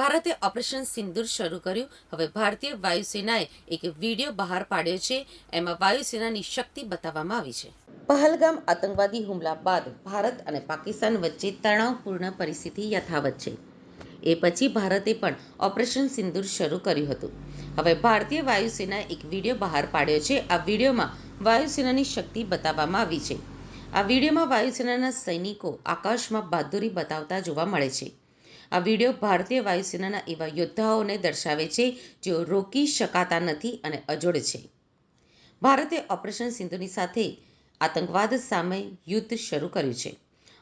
ભારતે ઓપરેશન સિંદૂર શરૂ કર્યું. હવે ભારતીય વાયુસેનાએ એક વીડિયો બહાર પાડ્યો છે. એમાં વાયુસેનાની શક્તિ બતાવવામાં આવી છે. પહલગામ આતંકવાદી હુમલા બાદ ભારત અને પાકિસ્તાન વચ્ચે તણાવપૂર્ણ પરિસ્થિતિ યથાવત છે. એ પછી ભારતે પણ ઓપરેશન સિંદૂર શરૂ કર્યું હતું. હવે ભારતીય વાયુસેનાએ એક વીડિયો બહાર પાડ્યો છે. આ વિડીયોમાં વાયુસેનાની શક્તિ બતાવવામાં આવી છે. આ વિડીયોમાં વાયુસેનાના સૈનિકો આકાશમાં બહાદુરી બતાવતા જોવા મળે છે. આ વીડિયો ભારતીય વાયુસેનાના એવા યોદ્ધાઓને દર્શાવે છે, જેઓ રોકી શકાતા નથી અને અજોડ છે. ભારતે ઓપરેશન સિંધુની સાથે આતંકવાદ સામે યુદ્ધ શરૂ કર્યું છે.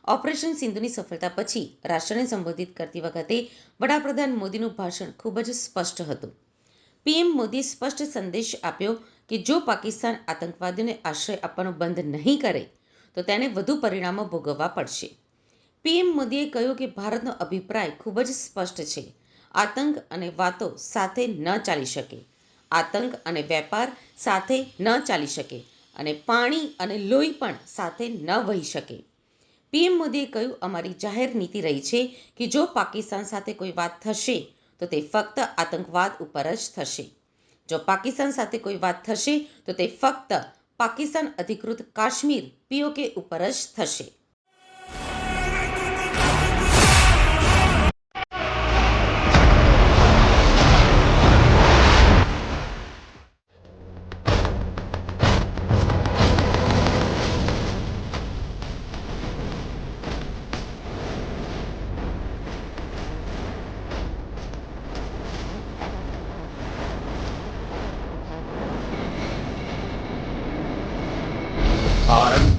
ઓપરેશન સિંધુની સફળતા પછી રાષ્ટ્રને સંબોધિત કરતી વખતે વડાપ્રધાન મોદીનું ભાષણ ખૂબ જ સ્પષ્ટ હતું. પીએમ મોદીએ સ્પષ્ટ સંદેશ આપ્યો કે જો પાકિસ્તાન આતંકવાદીઓને આશ્રય આપવાનું બંધ નહીં કરે, તો તેને વધુ પરિણામો ભોગવવા પડશે. પીએમ મોદીએ કહ્યું કે ભારતનો અભિપ્રાય ખૂબ જ સ્પષ્ટ છે. આતંક અને વાતો સાથે ન ચાલી શકે. આતંક અને વેપાર સાથે ન ચાલી શકે અને પાણી અને લોહી પણ સાથે ન વહી શકે. પીએમ મોદીએ કહ્યું, અમારી જાહેર નીતિ રહી છે કે જો પાકિસ્તાન સાથે કોઈ વાત થશે, તો તે ફક્ત આતંકવાદ ઉપર જ થશે. જો પાકિસ્તાન સાથે કોઈ વાત થશે, તો તે ફક્ત પાકિસ્તાન અધિકૃત કાશ્મીર પીઓકે ઉપર જ થશે.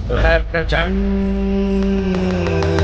Have no time.